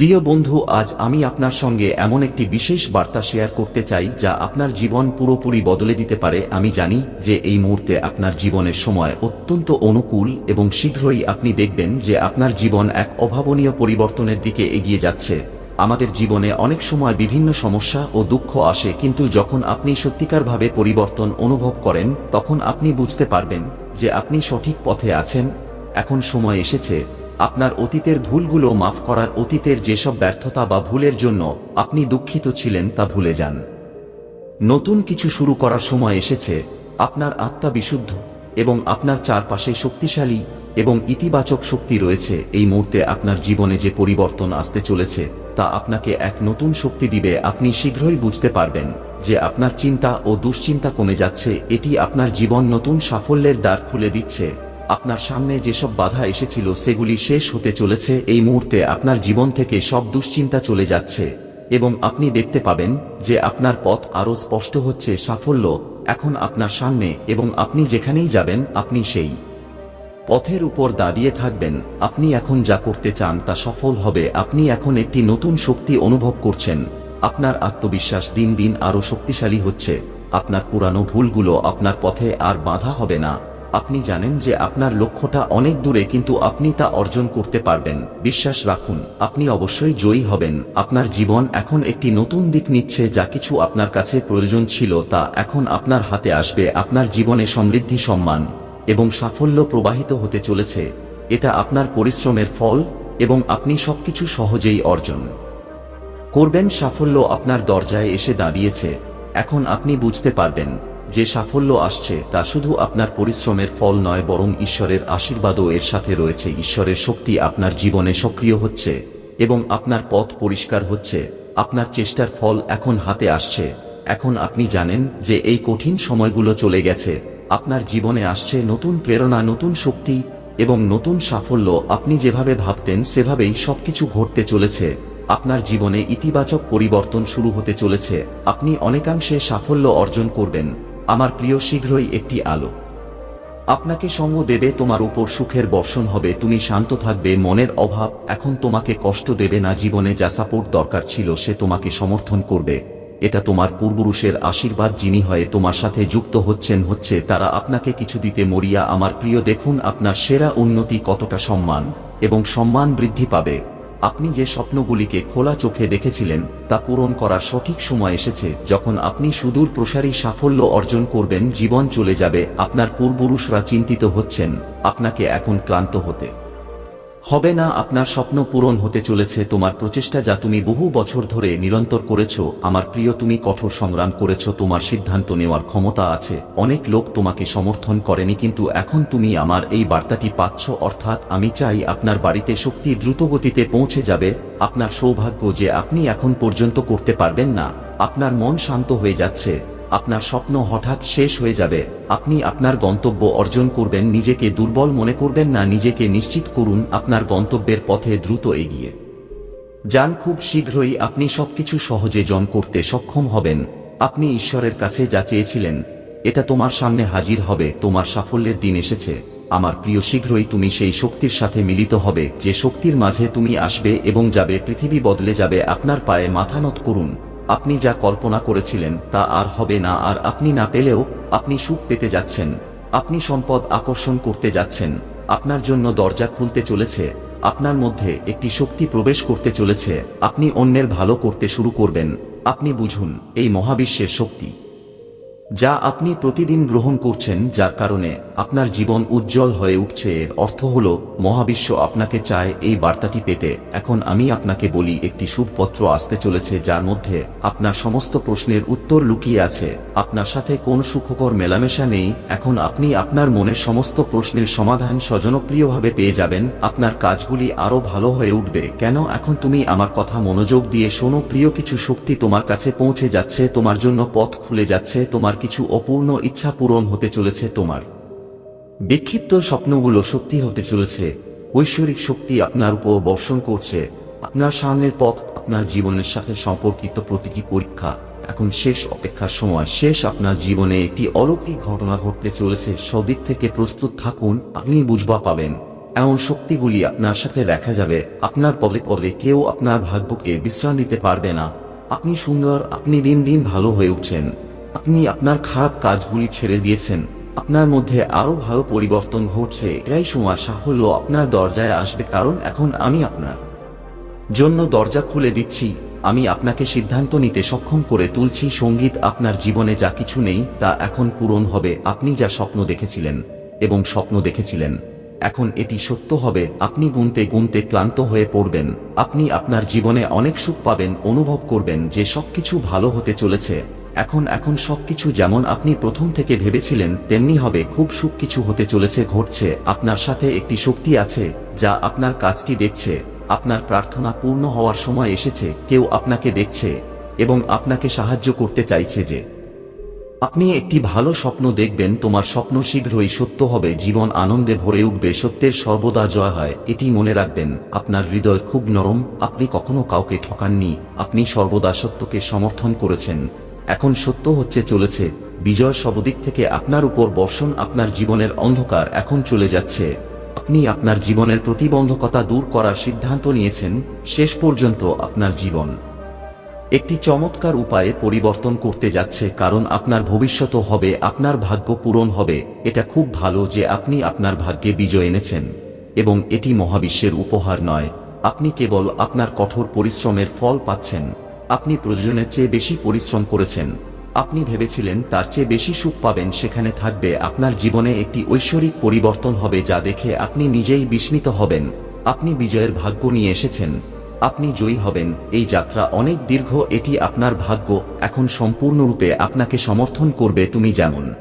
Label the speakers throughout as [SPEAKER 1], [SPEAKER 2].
[SPEAKER 1] প্রিয় বন্ধু, আজ আমি আপনার সঙ্গে এমন একটি বিশেষ বার্তা শেয়ার করতে চাই, যা আপনার জীবন পুরোপুরি বদলে দিতে পারে। আমি জানি যে এই মুহূর্তে আপনার জীবনের সময় অত্যন্ত অনুকূল এবং শীঘ্রই আপনি দেখবেন যে আপনার জীবন এক অভাবনীয় পরিবর্তনের দিকে এগিয়ে যাচ্ছে। আমাদের জীবনে অনেক সময় বিভিন্ন সমস্যা ও দুঃখ আসে, কিন্তু যখন আপনি সত্যিকারভাবে পরিবর্তন অনুভব করেন, তখন আপনি বুঝতে পারবেন যে আপনি সঠিক পথে আছেন। এখন সময় এসেছে আপনার অতীতের ভুলগুলো মাফ করার অতীতের যেসব ব্যর্থতা বা ভুলের জন্য আপনি দুঃখিত ছিলেন তা ভুলে যান। নতুন কিছু শুরু করার সময় এসেছে, আপনার আত্মা বিশুদ্ধ এবং আপনার চারপাশে শক্তিশালী এবং ইতিবাচক শক্তি রয়েছে। এই মুহূর্তে আপনার জীবনে যে পরিবর্তন আসতে চলেছে, তা আপনাকে এক নতুন শক্তি দিবে। আপনি শীঘ্রই বুঝতে পারবেন যে আপনার চিন্তা ও দুশ্চিন্তা কমে যাচ্ছে, এটি আপনার জীবন নতুন সাফল্যের দ্বার খুলে দিচ্ছে। আপনার সামনে যেসব বাধা এসেছিল সেগুলি শেষ হতে চলেছে, এই মুহূর্তে আপনার জীবন থেকে সব দুশ্চিন্তা চলে যাচ্ছে। এবং আপনি দেখতে পাবেন যে আপনার পথ আরও স্পষ্ট হচ্ছে, সাফল্য এখন আপনার সামনে এবং আপনি যেখানেই যাবেন, আপনি সেই পথের উপর দাঁড়িয়ে থাকবেন। আপনি এখন যা করতে চান তা সফল হবে। আপনি এখন একটি নতুন শক্তি অনুভব করছেন। আপনার আত্মবিশ্বাস দিন দিন আরও শক্তিশালী হচ্ছে। আপনার পুরানো ভুলগুলো আপনার পথে আর বাধা হবে না। আপনি জানেন যে আপনার লক্ষ্যটা অনেক দূরে কিন্তু আপনি তা অর্জন করতে পারবেন। বিশ্বাস রাখুন, আপনি অবশ্যই জয়ী হবেন। আপনার জীবন এখন একটি নতুন দিক নিচ্ছে যা কিছু আপনার কাছে প্রয়োজন ছিল তা এখন আপনার হাতে আসবে। আপনার জীবনে সমৃদ্ধি, সম্মান এবং সাফল্য প্রবাহিত হতে চলেছে। এটা আপনার পরিশ্রমের ফল এবং আপনি সবকিছু সহজেই অর্জন করবেন। সাফল্য আপনার দরজায় এসে দাঁড়িয়েছে। এখন আপনি বুঝতে পারবেন যে সাফল্য আসছে তা শুধু আপনার পরিশ্রমের ফল নয়, বরং ঈশ্বরের আশীর্বাদও এর সাথে রয়েছে। ঈশ্বরের শক্তি আপনার জীবনে সক্রিয় হচ্ছে এবং আপনার পথ পরিষ্কার হচ্ছে। আপনার চেষ্টার ফল এখন হাতে আসছে। এখন আপনি জানেন যে এই কঠিন সময়গুলো চলে গেছে। আপনার জীবনে আসছে নতুন প্রেরণা, নতুন শক্তি এবং নতুন সাফল্য। আপনি যেভাবে ভাবতেন, সেভাবেই সবকিছু ঘটতে চলেছে। আপনার জীবনে ইতিবাচক পরিবর্তন শুরু হতে চলেছে। আপনি অনেকাংশে সাফল্য অর্জন করবেন। আমার প্রিয় শীঘ্রই একটি আলো। আপনাকে সঙ্গ দেবে তোমার উপর সুখের বর্ষণ হবে, তুমি শান্ত থাকবে, মনের অভাব এখন তোমাকে কষ্ট দেবে না, জীবনে যা সাপোর্ট দরকার ছিল সে তোমাকে সমর্থন করবে। এটা তোমার পূর্বপুরুষের আশীর্বাদ, যিনি হয়ে তোমার সাথে যুক্ত হচ্ছেন হচ্ছে, তারা আপনাকে কিছু দিতে মরিয়া, আমার প্রিয়, দেখুন আপনার সেরা উন্নতি কতটা সম্মান এবং সম্মান বৃদ্ধি পাবে। আপনি যে স্বপ্নগুলিকে খোলা চোখে দেখেছিলেন, তা পূরণ করার সঠিক সময় এসেছে, যখন আপনি সুদূর প্রসারী সাফল্য অর্জন করবেন, জীবন চলে যাবে, আপনার পূর্বপুরুষরা চিন্তিত হচ্ছেন, আপনাকে এখন ক্লান্ত হতে হবে না আপনার স্বপ্ন পূরণ হতে চলেছে তোমার প্রচেষ্টা যা তুমি বহু বছর ধরে নিরন্তর করেছ, আমার প্রিয় তুমি কঠোর সংগ্রাম করেছ, তোমার সিদ্ধান্ত নেওয়ার ক্ষমতা আছে, অনেক লোক তোমাকে সমর্থন করেনি কিন্তু এখন তুমি আমার এই বার্তাটি পাচ্ছ, অর্থাৎ আমি চাই আপনার বাড়িতে শক্তি দ্রুতগতিতে পৌঁছে যাবে, আপনার সৌভাগ্য যে আপনি এখন পর্যন্ত করতে পারবেন না, আপনার মন শান্ত হয়ে যাচ্ছে। আপনার স্বপ্ন হঠাৎ শেষ হয়ে যাবে। আপনি আপনার গন্তব্য অর্জন করবেন, নিজেকে দুর্বল মনে করবেন না, নিজেকে নিশ্চিত করুন, আপনার গন্তব্যের পথে দ্রুত এগিয়ে। যান খুব শীঘ্রই, আপনি সবকিছু সহজে জন করতে সক্ষম হবেন। আপনি ঈশ্বরের কাছে যা চেয়েছিলেন, এটা তোমার সামনে হাজির হবে, তোমার সাফল্যের দিন এসেছে। আমার প্রিয়, শীঘ্রই তুমি সেই শক্তির সাথে মিলিত হবে, যে শক্তির মাঝে তুমি আসবে এবং যাবে, পৃথিবী বদলে যাবে, আপনার পায়ে মাথা নত করুন। আপনি যা কল্পনা করেছিলেন তা আর হবে না, আর আপনি না পেলেও আপনি সুখ পেতে যাচ্ছেন। আপনি সম্পদ আকর্ষণ করতে যাচ্ছেন। আপনার জন্য দরজা খুলতে চলেছে। আপনার মধ্যে একটি শক্তি প্রবেশ করতে চলেছে। আপনি অন্যের ভালো করতে শুরু করবেন। আপনি বুঝুন, এই মহাবিশ্বের শক্তি। যা আপনি প্রতিদিন গ্রহণ করছেন, যার কারণে আপনার জীবন উজ্জ্বল হয়ে উঠছে এর অর্থ হল, মহাবিশ্ব আপনাকে চায় এই বার্তাটি পেতে। এখন আমি আপনাকে বলি, একটি শুভপত্র আসতে চলেছে যার মধ্যে আপনার সমস্ত প্রশ্নের উত্তর লুকিয়ে আছে। আপনার সাথে কোন সুখকর মেলামেশা নেই। এখন আপনি আপনার মনের সমস্ত প্রশ্নের সমাধান স্বজনপ্রিয়ভাবে পেয়ে যাবেন। আপনার কাজগুলি আরও ভালো হয়ে উঠবে। কেন এখন তুমি আমার কথা মনোযোগ দিয়ে শোনো? প্রিয়, কিছু শক্তি তোমার কাছে পৌঁছে যাচ্ছে, তোমার জন্য পথ খুলে যাচ্ছে, তোমার কিছু অপূর্ণ ইচ্ছা পূরণ হতে চলেছে তোমার। বিক্ষিপ্ত স্বপ্নগুলো সত্যি হতে চলেছে। ঐশ্বরিক শক্তি আপনার উপর বর্ষণ করছে। আপনার সামনের পথ, আপনার জীবনের সাথে সম্পর্কিত প্রতিটি পরীক্ষা। এখন শেষ অপেক্ষার সময়। শেষ আপনার জীবনে একটি অলৌকিক ঘটনা ঘটতে চলেছে। সদিক থেকে প্রস্তুত থাকুন, আপনি বুঝবা পাবেন। এমন শক্তিগুলি আপনার সাথে দেখা যাবে। আপনার পদে পদে কেউ আপনার ভাগ্যকে বিশ্রাম দিতে পারবে না। আপনি সুন্দর, আপনি দিন দিন ভালো হয়ে উঠছেন। আপনি আপনার খারাপ কাজগুলি ছেড়ে দিয়েছেন। আপনার মধ্যে আরও ভালো পরিবর্তন ঘটছে, এটাই সময় সাফল্য আপনার দরজায় আসবে, কারণ এখন আমি আপনার জন্য দরজা খুলে দিচ্ছি। আমি আপনাকে সিদ্ধান্ত নিতে সক্ষম করে তুলছি, সংগীত আপনার জীবনে যা কিছু নেই তা এখন পূরণ হবে, আপনি যা স্বপ্ন দেখেছিলেন এবং স্বপ্ন দেখেছিলেন, এখন এটি সত্য হবে, আপনি গুনতে গুনতে ক্লান্ত হয়ে পড়বেন, আপনি আপনার জীবনে অনেক সুখ পাবেন, অনুভব করবেন যে সবকিছু ভালো হতে চলেছে। এখন এখন সবকিছু যেমন আপনি প্রথম থেকে ভেবেছিলেন, তেমনি হবে। খুব সুখ কিছু হতে চলেছে, ঘটছে। আপনার সাথে একটি শক্তি আছে, যা আপনার কাজটি দেখছে। আপনার প্রার্থনা পূর্ণ হওয়ার সময় এসেছে, কেউ আপনাকে দেখছে এবং আপনাকে সাহায্য করতে চাইছে যে, আপনি একটি ভালো স্বপ্ন দেখবেন, তোমার স্বপ্ন শীঘ্রই সত্য হবে, জীবন আনন্দে ভরে উঠবে, সত্যের সর্বদা জয় হয়। এটি মনে রাখবেন, আপনার হৃদয় খুব নরম, আপনি কখনো কাউকে ঠকাননি, আপনি সর্বদা সত্যকে সমর্থন করেছেন। এখন সত্য হচ্ছে চলেছে, বিজয় সবদিক থেকে আপনার উপর বর্ষণ আপনার জীবনের অন্ধকার এখন চলে যাচ্ছে। আপনি আপনার জীবনের প্রতিবন্ধকতা দূর করার সিদ্ধান্ত নিয়েছেন, শেষ পর্যন্ত আপনার জীবন। একটি চমৎকার উপায়ে পরিবর্তন করতে যাচ্ছে কারণ আপনার ভবিষ্যৎ হবে, আপনার ভাগ্য পূরণ হবে, এটা খুব ভালো যে আপনি আপনার ভাগ্যে বিজয় এনেছেন। এবং এটি মহাবিশ্বের উপহার নয়, আপনি কেবল আপনার কঠোর পরিশ্রমের ফল পাচ্ছেন। আপনি প্রয়োজনের চেয়ে বেশি পরিশ্রম করেছেন। আপনি ভেবেছিলেন তার চেয়ে বেশি সুখ পাবেন, সেখানে থাকবে আপনার জীবনে একটি ঐশ্বরিক পরিবর্তন হবে যা দেখে আপনি নিজেই বিস্মিত হবেন। আপনি বিজয়ের ভাগ্য নিয়ে এসেছেন। আপনি জয়ী হবেন। এই যাত্রা অনেক দীর্ঘ, এটি আপনার ভাগ্য। এখন সম্পূর্ণরূপে আপনাকে সমর্থন করবে তুমি যেমন।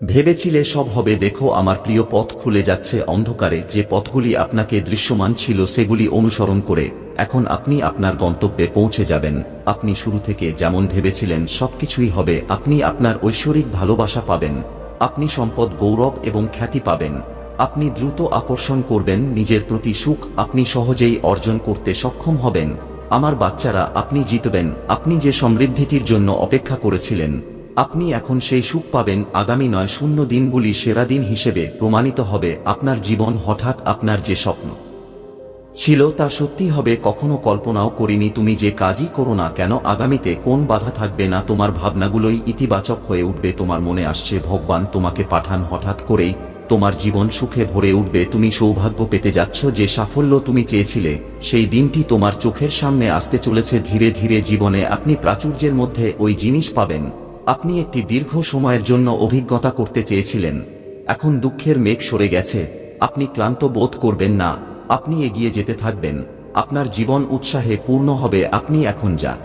[SPEAKER 1] ভেবেছিলে সব হবে, দেখো আমার প্রিয় পথ খুলে যাচ্ছে অন্ধকারে, যে পথগুলি আপনাকে দৃশ্যমান ছিল সেগুলি অনুসরণ করে, এখন আপনি আপনার গন্তব্যে পৌঁছে যাবেন। আপনি শুরু থেকে যেমন ভেবেছিলেন সবকিছুই হবে, আপনি আপনার ঐশ্বরিক ভালোবাসা পাবেন। আপনি সম্পদ, গৌরব এবং খ্যাতি পাবেন। আপনি দ্রুত আকর্ষণ করবেন, নিজের প্রতি সুখ আপনি সহজেই অর্জন করতে সক্ষম হবেন। আমার বাচ্চারা, আপনি জিতবেন, আপনি যে সমৃদ্ধিটির জন্য অপেক্ষা করেছিলেন আপনি এখন সেই সুখ পাবেন আগামী নয় শূন্য দিনগুলি সেরা দিন হিসেবে প্রমাণিত হবে আপনার জীবন হঠাৎ আপনার যে স্বপ্ন ছিল তা সত্যি হবে, কখনো কল্পনাও করিনি তুমি যে কাজই করো না কেন, আগামীতে কোন বাধা থাকবে না, তোমার ভাবনাগুলোই ইতিবাচক হয়ে উঠবে, তোমার মনে আসছে ভগবান তোমাকে পাঠান হঠাৎ করেই, তোমার জীবন সুখে ভরে উঠবে, তুমি সৌভাগ্য পেতে যাচ্ছ, যে সাফল্য তুমি চেয়েছিলে, সেই দিনটি তোমার চোখের সামনে আসতে চলেছে, ধীরে ধীরে জীবনে আপনি প্রাচুর্যের মধ্যে ওই জিনিস পাবেন। আপনি একটি দীর্ঘ সময়ের জন্য অভিজ্ঞতা করতে চেয়েছিলেন। এখন দুঃখের মেঘ সরে গেছে। আপনি ক্লান্ত বোধ করবেন না। আপনি এগিয়ে যেতে থাকবেন। আপনার জীবন উৎসাহে পূর্ণ হবে। আপনি এখন যা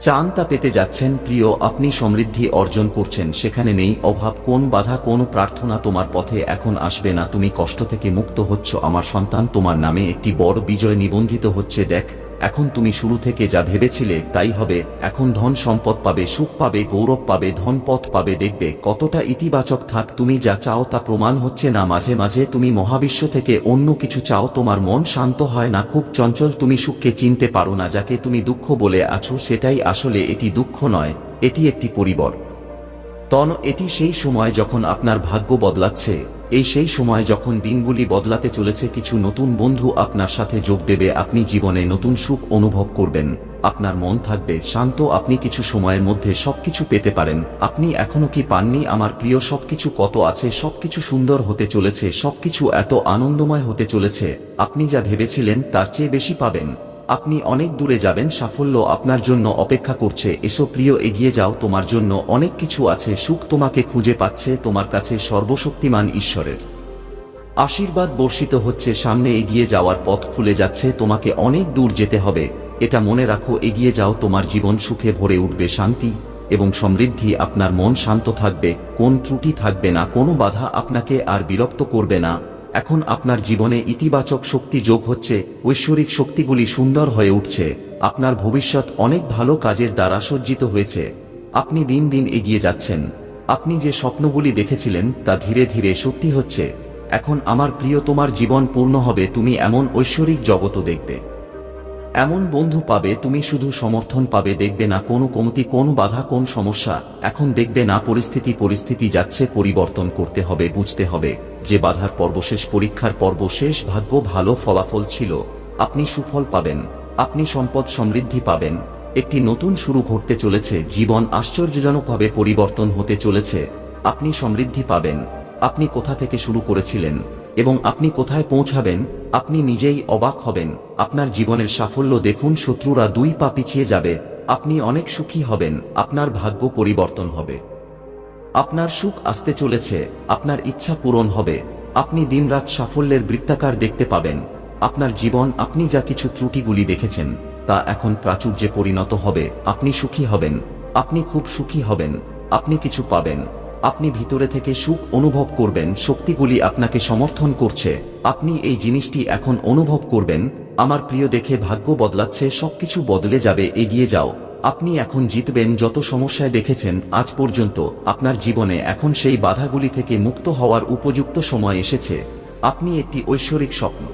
[SPEAKER 1] চান তা পেতে যাচ্ছেন। প্রিয়, আপনি সমৃদ্ধি অর্জন করছেন। সেখানে নেই অভাব। কোন বাধা, কোন প্রার্থনা তোমার পথে এখন আসবে না। তুমি কষ্ট থেকে মুক্ত হচ্ছ। আমার সন্তান তোমার নামে একটি বড় বিজয় নিবন্ধিত হচ্ছে। দেখ এখন তুমি শুরু থেকে যা ভেবেছিলে তাই হবে। এখন ধন সম্পদ পাবে, সুখ পাবে, গৌরব পাবে, ধন পথ পাবে, দেখবে কতটা ইতিবাচক থাক। তুমি যা চাও তা প্রমাণ হচ্ছে না। মাঝে মাঝে তুমি মহাবিশ্ব থেকে অন্য কিছু চাও। তোমার মন শান্ত হয় না, খুব চঞ্চল। তুমি সুখকে চিনতে পারো না, যাকে তুমি দুঃখ বলে আছো, সেটাই আসলে এটি দুঃখ নয়, এটি একটি পরিবর। তন, এটি সেই সময় যখন আপনার ভাগ্য বদলাচ্ছে। এই সেই সময় যখন দিনগুলি বদলাতে চলেছে, কিছু নতুন বন্ধু আপনার সাথে যোগ দেবে, আপনি জীবনে নতুন সুখ অনুভব করবেন। আপনার মন থাকবে শান্ত, আপনি কিছু সময়ের মধ্যে সবকিছু পেতে পারেন। আপনি এখনও কি পাননি? আমার প্রিয়, সবকিছু কত আছে? সবকিছু সুন্দর হতে চলেছে, সবকিছু এত আনন্দময় হতে চলেছে। আপনি যা ভেবেছিলেন, তার চেয়ে বেশি পাবেন। আপনি অনেক দূরে যাবেন, সাফল্য আপনার জন্য অপেক্ষা করছে। এসো প্রিয়, এগিয়ে যাও, তোমার জন্য অনেক কিছু আছে, সুখ তোমাকে খুঁজে পাচ্ছে, তোমার কাছে সর্বশক্তিমান ঈশ্বরের। আশীর্বাদ বর্ষিত হচ্ছে, সামনে এগিয়ে যাওয়ার পথ খুলে যাচ্ছে, তোমাকে অনেক দূর যেতে হবে। এটা মনে রাখো, এগিয়ে যাও, তোমার জীবন সুখে ভরে উঠবে, শান্তি এবং সমৃদ্ধি আপনার মন শান্ত থাকবে, কোন ত্রুটি থাকবে না, কোনো বাধা আপনাকে আর বিরক্ত করবে না। এখন আপনার জীবনে ইতিবাচক শক্তি যোগ হচ্ছে, ঐশ্বরিক শক্তিগুলি সুন্দর হয়ে উঠছে, আপনার ভবিষ্যৎ অনেক ভালো কাজের দ্বারা সজ্জিত হয়েছে। আপনি দিন দিন এগিয়ে যাচ্ছেন। আপনি যে স্বপ্নগুলি দেখেছিলেন, তা ধীরে ধীরে সত্যি হচ্ছে। এখন আমার প্রিয়, তোমার জীবন পূর্ণ হবে, তুমি এমন ঐশ্বরিক জগতও দেখবে। এমন বন্ধু পাবে তুমি শুধু সমর্থন পাবে, দেখবে না কোনো কমতি, কোন বাধা, কোন সমস্যা। এখন দেখবে না পরিস্থিতি পরিস্থিতি যাচ্ছে, পরিবর্তন করতে হবে, বুঝতে হবে। যে বাধার পর্ব শেষ, পরীক্ষার পর্ব শেষ, ভাগ্য ভালো ফলাফল ছিল। আপনি সুফল পাবেন। আপনি সম্পদ সমৃদ্ধি পাবেন। একটি নতুন শুরু ঘটতে চলেছে। জীবন আশ্চর্যজনকভাবে পরিবর্তন হতে চলেছে। আপনি সমৃদ্ধি পাবেন। আপনি কোথা থেকে শুরু করেছিলেন? এবং আপনি কোথায় পৌঁছাবেন, আপনি নিজেই অবাক হবেন, আপনার জীবনের সাফল্য দেখুন, শত্রুরা দুই পা পিছিয়ে যাবে, আপনি অনেক সুখী হবেন, আপনার ভাগ্য পরিবর্তন হবে। আপনার সুখ আসতে চলেছে, আপনার ইচ্ছা পূরণ হবে, আপনি দিনরাত সাফল্যের বৃত্তাকার দেখতে পাবেন, আপনার জীবন, আপনি যা কিছু ত্রুটিগুলি দেখেছেন, তা এখন প্রাচুর্যে পরিণত হবে, আপনি সুখী হবেন, আপনি খুব সুখী হবেন, আপনি কিছু পাবেন। আপনি ভিতরে থেকে সুখ অনুভব করবেন, শক্তিগুলি আপনাকে সমর্থন করছে। আপনি এই জিনিসটি এখন অনুভব করবেন, আমার প্রিয় দেখে ভাগ্য বদলাচ্ছে, সবকিছু বদলে যাবে, এগিয়ে যাও। আপনি এখন জিতবেন যত সমস্যায় দেখেছেন, আজ পর্যন্ত আপনার জীবনে এখন সেই বাধাগুলি থেকে মুক্ত হওয়ার উপযুক্ত সময় এসেছে। আপনি একটি ঐশ্বরিক স্বপ্ন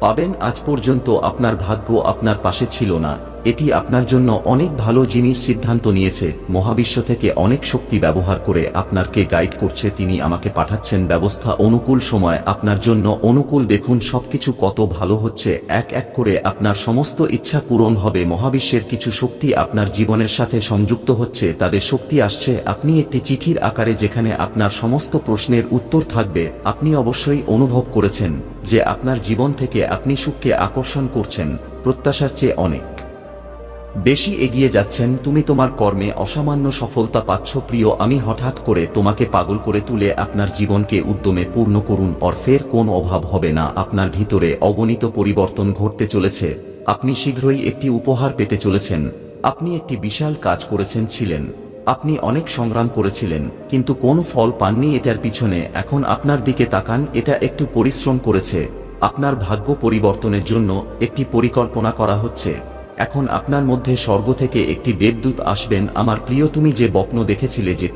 [SPEAKER 1] পাবেন, আজ পর্যন্ত আপনার ভাগ্য আপনার পাশে ছিল না। এটি আপনার জন্য অনেক ভালো জিনিস সিদ্ধান্ত নিয়েছে। মহাবিশ্ব থেকে অনেক শক্তি ব্যবহার করে আপনারকে গাইড করছে, তিনি আমাকে পাঠাচ্ছেন ব্যবস্থা অনুকূল সময়। আপনার জন্য অনুকূল দেখুন, সবকিছু কত ভালো হচ্ছে। এক এক করে আপনার সমস্ত ইচ্ছা পূরণ হবে। মহাবিশ্বের কিছু শক্তি আপনার জীবনের সাথে সংযুক্ত হচ্ছে, তাদের শক্তি আসছে। আপনি একটি চিঠির আকারে যেখানে আপনার সমস্ত প্রশ্নের উত্তর থাকবে, আপনি অবশ্যই অনুভব করেছেন যে আপনার জীবন থেকে আপনি সুখকে আকর্ষণ করছেন। প্রত্যাশার চেয়ে অনেক। বেশি এগিয়ে যাচ্ছেন, তুমি তোমার কর্মে অসামান্য সফলতা পাচ্ছ প্রিয়, আমি হঠাৎ করে তোমাকে পাগল করে তুলে আপনার জীবনকে উদ্যমে পূর্ণ করুন অর্থের কোন অভাব হবে না, আপনার ভিতরে অগণিত পরিবর্তন ঘটতে চলেছে, আপনি শীঘ্রই একটি উপহার পেতে চলেছেন, আপনি একটি বিশাল কাজ করেছেন ছিলেন, আপনি অনেক সংগ্রাম করেছিলেন, কিন্তু কোন ফল পাননি এটার পিছনে, এখন আপনার দিকে তাকান, এটা একটু পরিশ্রম করেছে, আপনার ভাগ্য পরিবর্তনের জন্য একটি পরিকল্পনা করা হচ্ছে। এখন আপনার মধ্যে স্বর্গ থেকে একটি দেবদূত আসবেন। আমার প্রিয়, তুমি যে বপ্ন দেখেছিলে যে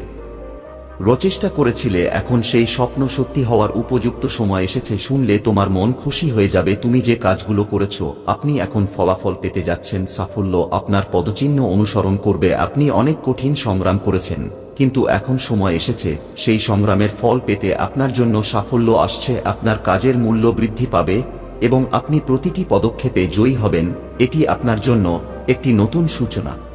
[SPEAKER 1] রচেষ্টা করেছিলে, এখন সেই স্বপ্ন সত্যি হওয়ার উপযুক্ত সময় এসেছে। শুনলে তোমার মন খুশি হয়ে যাবে। তুমি যে কাজগুলো করেছ, আপনি এখন ফলাফল পেতে যাচ্ছেন। সাফল্য আপনার পদচিহ্ন অনুসরণ করবে। আপনি অনেক কঠিন সংগ্রাম করেছেন, কিন্তু এখন সময় এসেছে। সেই সংগ্রামের ফল পেতে আপনার জন্য সাফল্য আসছে। আপনার কাজের মূল্য বৃদ্ধি পাবে। এবং আপনি প্রতিটি পদক্ষেপে জয়ী হবেন এটি আপনার জন্য একটি নতুন সূচনা।